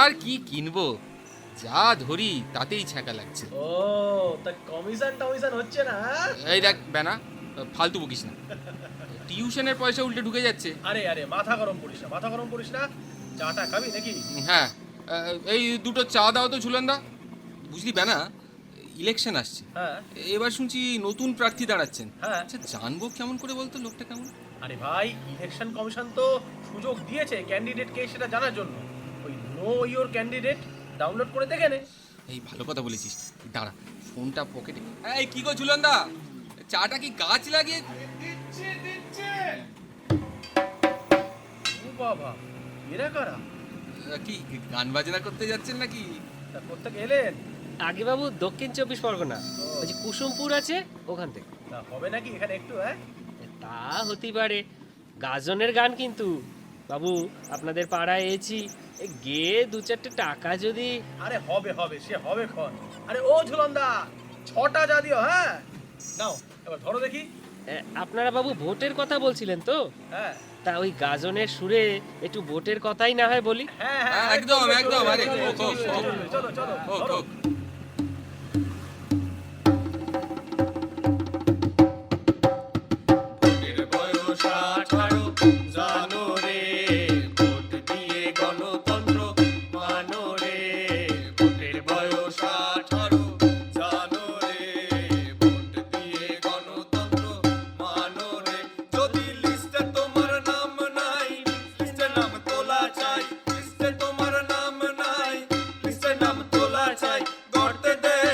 আর কি কিনবো? যা ধরি তাতেই ছ্যাঁকা লাগছে। ও তা কমিশন টমিশন হচ্ছে না হ্যাঁ? এই দেখ বেনা ফালতু বকিস না। টিউশনের পয়সা উল্টে ঢুকে যাচ্ছে। আরে আরে মাথা গরম করিস না মাথা গরম করিস না। চাটা খাবি নাকি? হ্যাঁ এই দুটো চা দাও তো ঝুলনদা। বুঝলি বেনা ইলেকশন আসছে। হ্যাঁ। এবার শুনছি নতুন প্রার্থী দাঁড়াচ্ছেন। হ্যাঁ। আচ্ছা জানব কেমন করে বলতো লোকটা কেমন? আরে ভাই ইলেকশন কমিশন তো সুযোগ দিয়েছে ক্যান্ডিডেট কে সেটা জানার জন্য। নো ইওর ক্যান্ডিডেট ডাউনলোড করে দেখে নে। এই ভালো কথা বলেছিস। দাঁড়া ফোনটা পকেটে। এই কি গো ঝুলনদা? চাটা কি গাছ লাগিয়ে ও বাবা এরা কারা? কি গান বাজনা করতে যাচ্ছেন নাকি? তা কোথেকে এলেন? আগে বাবু দক্ষিণ চব্বিশ পরগনা। ওই যে কুসুমপুর আছে ওখান থেকে। তা হবে নাকি এখানে একটু হ্যাঁ? তা হতেই পারে। গাজনের গান কিন্তু। বাবু আপনাদের পাড়ায় এসেছি। এ গিয়ে দু চারটে টাকা যদি আরে হবে হবে সে হবে খন আরে ও ঝুলন্দা ছটা যা দিও হ্যাঁ নাও এবার ধরো দেখি আপনারা বাবু ভোটের কথা বলছিলেন তো হ্যাঁ তা ওই গাজনের সুরে একটু ভোটের কথাই না হয় বলি হ্যাঁ হ্যাঁ, হ্যাঁ একদম, একদম, আরে, চলো, চলো,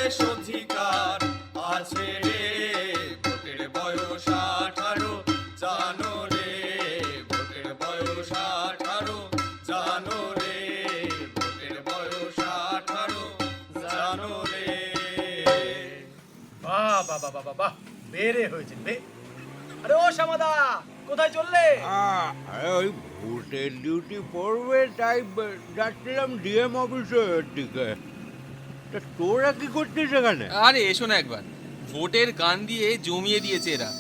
দেশ অধিকার আছে রে ভোটের বয়স আঠারো জানো রে ভোটের বয়স আঠারো জানো রে ভোটের বয়স আঠারো জানো রে। বাহ বাহ বাহ বাহ বাহ, বেড়ে হয়েছে বে আরে ও শ্যামাদা কোথায় চললে? আহ, ওই ভোটের ডিউটি পড়বে তাই যাচ্ছিলাম ডিএম অফিসের দিকে। তোরা কি করছিস এখানে আরে এসো না একবার। ভোটের গান দিয়ে জমিয়ে দিয়েছে এরা।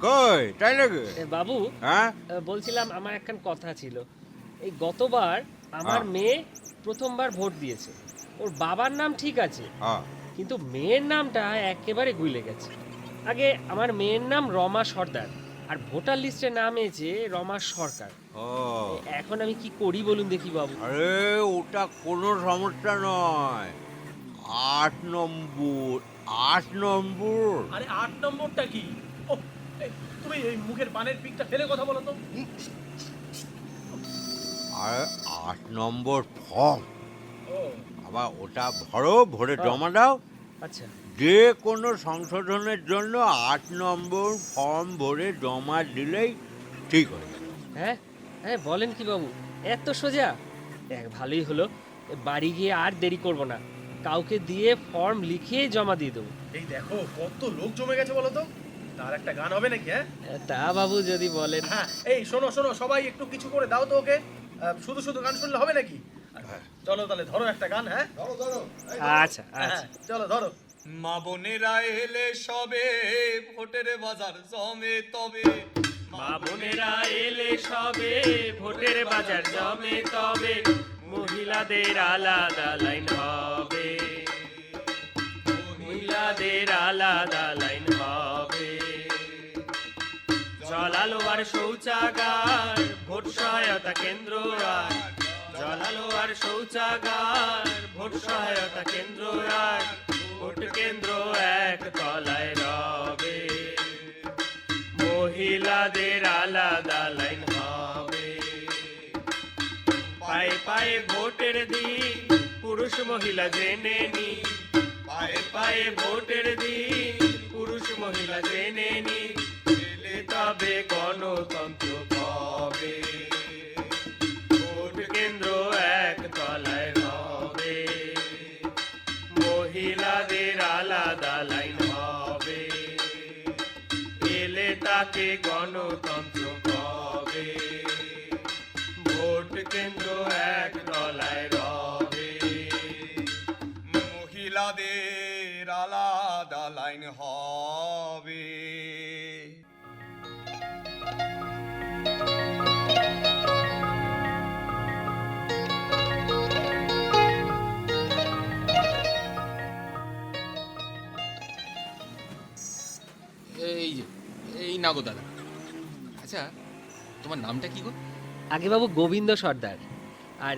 কই? তাই নাকি? বাবু হ্যাঁ? বলছিলাম আমার একখান কথা ছিল। এই গতবার আমার হ্যাঁ। মেয়ে প্রথমবার ভোট দিয়েছে। ওর বাবার নাম ঠিক আছে হ্যাঁ। কিন্তু মেয়ের নামটা একেবারে গুলে গেছে। আগে আমার মেয়ের নাম রমা সর্দার আর ভোটার লিস্টে নাম এসেছে রমা সরকার। এখন আমি কি করি বলুন দেখি বাবু। আরে ওটা কোনো সমস্যা নয়। আট নম্বর আট নম্বর। আরে আট নম্বরটা কি? ও তুমি এই মুখের পানের পিকটা ফেলে কথা বলো তো। আরে আট নম্বর ফর্ম আবার ওটা ভরো ভরে হ্যাঁ। জমা দাও। আচ্ছা। যে কোনো সংশোধনের জন্য আট নম্বর ফর্ম ভরে জমা দিলেই ঠিক হয়ে যাবে। হ্যাঁ? হ্যাঁ বলেন কি বাবু এত সোজা? এক ভালোই হলো। বাড়ি গিয়ে আর দেরি করব না। কাউকে দিয়ে ফর্ম লিখিয়ে জমা দিয়ে দেবো। এই দেখো কত লোক জমে গেছে বলো তো? তার একটা গান হবে নাকি হ্যাঁ? তা বাবু যদি বলেন। হ্যাঁ এই শোনো শোনো সবাই একটু কিছু করে দাও তো ওকে। শুধু শুধু গান শুনলে হবে নাকি? চলো তাহলে ধরো একটা গান হ্যাঁ? আচ্ছা হ্যাঁ আচ্ছা। চলো ধরো। মা বোনেরা এলে সবে ভোটের বাজার জমে তবে। মা এলে সবে, ভোটের বাজার জমে তবে, মহিলাদের আলাদা লাইন হবে। মহিলাদের আলাদা লাইন হবে। জলালো আর শৌচাগার, ভোট সহায়তা কেন্দ্র আর। জলালো আর শৌচাগার, ভোট সহায়তা কেন্দ্র আর। ভোট কেন্দ্র এক তলায় মহিলাদের আলাদা লাইন হবে। পায়ে পায়ে ভোটের দিন, পুরুষ মহিলা জেনে নি পায়ে পায়ে ভোটের দিন, পুরুষ মহিলা জেনে নি তবে গণতন্ত্র এলে তাকে গণতন্ত্র কবে? ভোট কেন্দ্র এক না গো দাদা। আচ্ছা তোমার নামটা কি গো? আগে বাবু গোবিন্দ সর্দার আর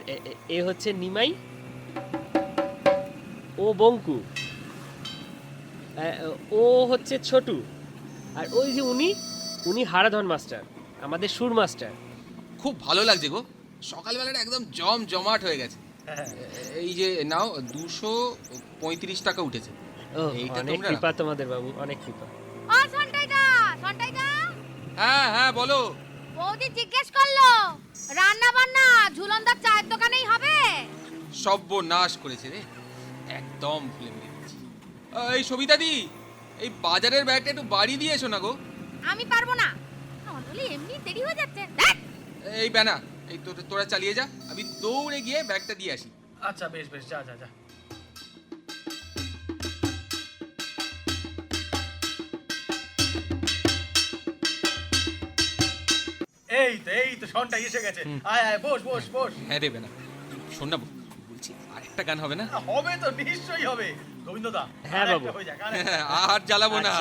এ- হচ্ছে নিমাই ও বঙ্কু। ও হচ্ছে ছোটু আর ওই যে উনি উনি হারাধন মাস্টার আমাদের সুর মাস্টার। খুব ভালো লাগছে গো সকালবেলাটা একদম জম জমাট হয়ে গেছে। এই যে নাও দুশো পঁয়ত্রিশ টাকা উঠেছে। অনেক কৃপা তোমাদের বাবু অনেক কৃপা। হ্যাঁ হ্যাঁ বলো। বৌদি জিজ্ঞেস করল রান্না বান্না ঝুলনদার চায়ের দোকানেই হবে? সর্বনাশ করেছে রে একদম ভুলে মিলে গেছি এই সবিতা দি এই বাজারের ব্যাগটা একটু বাড়ি দিয়ে এসো না গো। আমি পারব না। অঞ্জলি এমনি দেরি হয়ে যাচ্ছে। দেখ! এই ব্যানা এই তো- তোরা চালিয়ে যা আমি দৌড়ে গিয়ে ব্যাগটা দিয়ে আসি। আচ্ছা বেশ বেশ যা যা যা। এই তো এই তো শনটা এসে গেছে। আয় আয় বস বস বস। হ্যাঁ শোন না বলছি আরেকটা গান হবে না? হবে তো নিশ্চয়ই হবে। গোবিন্দদা হ্যাঁ, বাবু। হয়ে। আর জ্বালাবো না।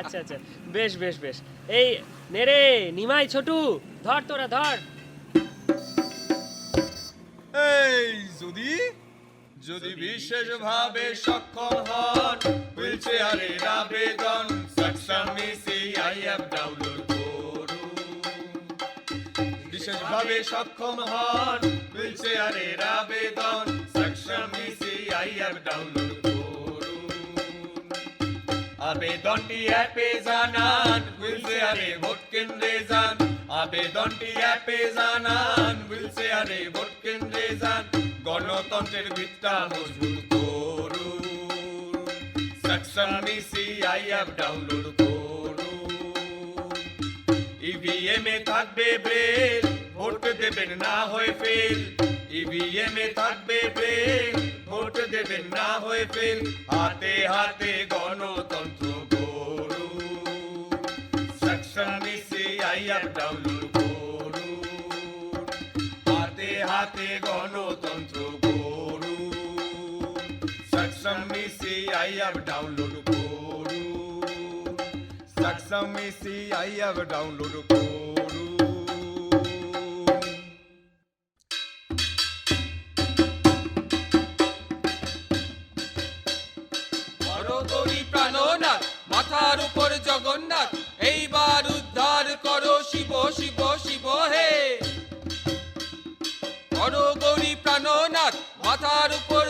আচ্ছা। আচ্ছা বেশ বেশ বেশ। এই নেরে নিমাই ছোটু ধর তোরা ধর। এই যদি যদি বিশেষভাবে সক্ষম হন বিশেষভাবে সক্ষম হন। হুইল চেয়ারের আবেদন। আই অ্যাপ ডাউনলোড করুন। আবেদনটি অ্যাপে জানান। হুইল চেয়ারে ভোট কেন্দ্রে যান। আবেদনটি অ্যাপে জানান। হুইল চেয়ারে ভোট কেন্দ্রে যান। গণতন্ত্রের ভিত্তা মজবুত করুন। আই অ্যাপ ডাউনলোড করুন। ইভিএম এ থাকবে ব্রেল। ভোট দেবেন না হয়ে ফেল। ইভিএম এ থাকবে ব্রেল ভোট দেবেন না হয়ে ফেল। হাতে হাতে গণতন্ত্র গড়ুন সাকসাম আই অ্যাপ ডাউনলোড করুন হাতে হাতে গণতন্ত্র গড়ুন সাকসাম আই অ্যাপ ডাউনলোড করুন সাকসাম আই অ্যাপ ডাউনলোড করুন মাথার উপর জগন্নাথ, এইবার উদ্ধার করো শিব শিব শিব হে। করো গৌরী প্রাণনাথ মাথার উপর